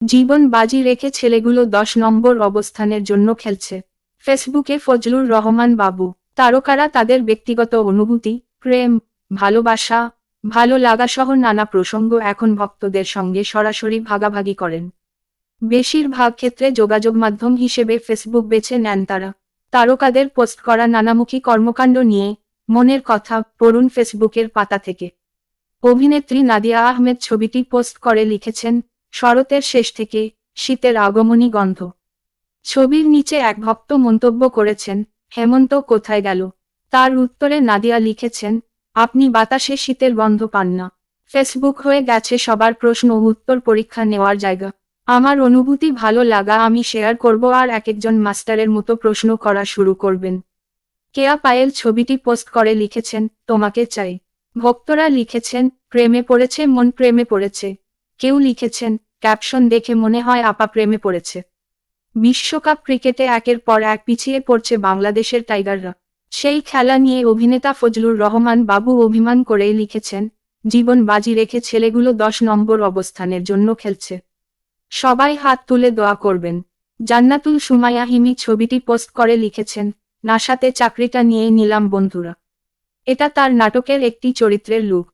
জীবন বাজি রেখে ছেলেগুলো দশ নম্বর অবস্থানের জন্য খেলছে। ফেসবুকে ফজলুর রহমান বাবু, তারকারা তাদের ব্যক্তিগত অনুভূতি, প্রেম, ভালোবাসা, ভালো লাগাসহ নানা প্রসঙ্গ এখন ভক্তদের সঙ্গে সরাসরি ভাগাভাগি করেন। বেশিরভাগ ক্ষেত্রে যোগাযোগ মাধ্যম হিসেবে ফেসবুক বেছে নেন তারা। তারকাদের পোস্ট করা নানামুখী কর্মকাণ্ড নিয়ে মনের কথা পড়ুন ফেসবুকের পাতা থেকে। অভিনেত্রী নাদিয়া আহমেদ ছবিটি পোস্ট করে লিখেছেন শরতের শেষ থেকে শীতের আগমনী গন্ধ। ছবির নিচে এক ভক্ত মন্তব্য করেছেন, হেমন্ত কোথায় গেল? তার উত্তরে নাদিয়া লিখেছেন, আপনি বাতাসে শীতের গন্ধ পান না। ফেসবুক হয়ে গেছে সবার প্রশ্ন উত্তর পরীক্ষা নেওয়ার জায়গা। আমার অনুভূতি ভালো লাগা, আমি শেয়ার করব আর এক একজন মাস্টারের মতো প্রশ্ন করা শুরু করবেন। কেয়া পায়েল ছবিটি পোস্ট করে লিখেছেন, তোমাকে চাই। ভক্তরা লিখেছেন, প্রেমে পড়েছে, মন প্রেমে পড়েছে। কেউ লিখেছেন, ক্যাপশন দেখে মনে হয় আপা প্রেমে পড়েছে। বিশ্বকাপ ক্রিকেটে একের পর এক পিছিয়ে পড়ছে বাংলাদেশের টাইগাররা। সেই খেলা নিয়ে অভিনেতা ফজলুর রহমান বাবু অভিমান করেই লিখেছেন, জীবন বাজি রেখে ছেলেগুলো দশ নম্বর অবস্থানের জন্য খেলছে। সবাই হাত তুলে দোয়া করবেন। জান্নাতুল সুমাইয়া হিমি ছবিটি পোস্ট করে লিখেছেন, নাসাতে চাকরিটা নিয়ে নিলাম বন্ধুরা। এটা তার নাটকের একটি চরিত্রের লুক।